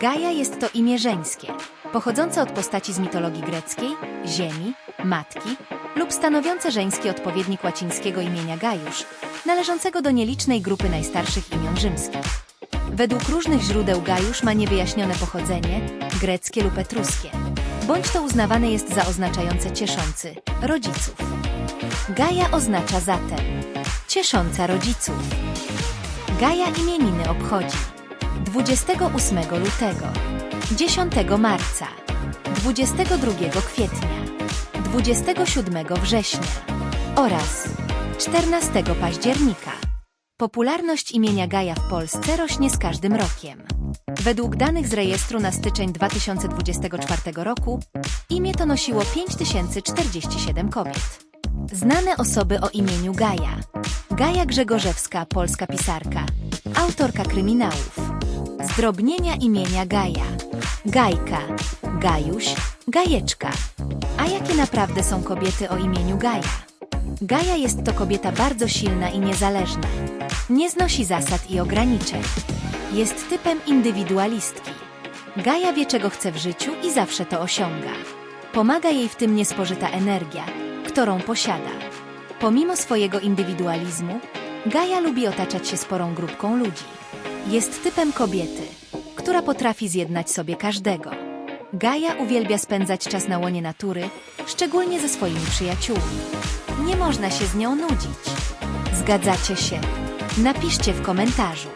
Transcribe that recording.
Gaja jest to imię żeńskie, pochodzące od postaci z mitologii greckiej, ziemi, matki lub stanowiące żeński odpowiednik łacińskiego imienia Gajusz, należącego do nielicznej grupy najstarszych imion rzymskich. Według różnych źródeł Gajusz ma niewyjaśnione pochodzenie, greckie lub etruskie, bądź to uznawane jest za oznaczające cieszący rodziców. Gaja oznacza zatem ciesząca rodziców. Gaja imieniny obchodzi 28 lutego, 10 marca, 22 kwietnia, 27 września oraz 14 października. Popularność imienia Gaja w Polsce rośnie z każdym rokiem. Według danych z rejestru na styczeń 2024 roku imię to nosiło 5047 kobiet. Znane osoby o imieniu Gaja. Gaja Grzegorzewska, polska pisarka, autorka kryminałów. Zdrobnienia imienia Gaja. Gajka, Gajuś, Gajeczka. A jakie naprawdę są kobiety o imieniu Gaja? Gaja jest to kobieta bardzo silna i niezależna. Nie znosi zasad i ograniczeń. Jest typem indywidualistki. Gaja wie, czego chce w życiu i zawsze to osiąga. Pomaga jej w tym niespożyta energia, którą posiada. Pomimo swojego indywidualizmu, Gaja lubi otaczać się sporą grupką ludzi. Jest typem kobiety, która potrafi zjednać sobie każdego. Gaja uwielbia spędzać czas na łonie natury, szczególnie ze swoimi przyjaciółmi. Nie można się z nią nudzić. Zgadzacie się? Napiszcie w komentarzu.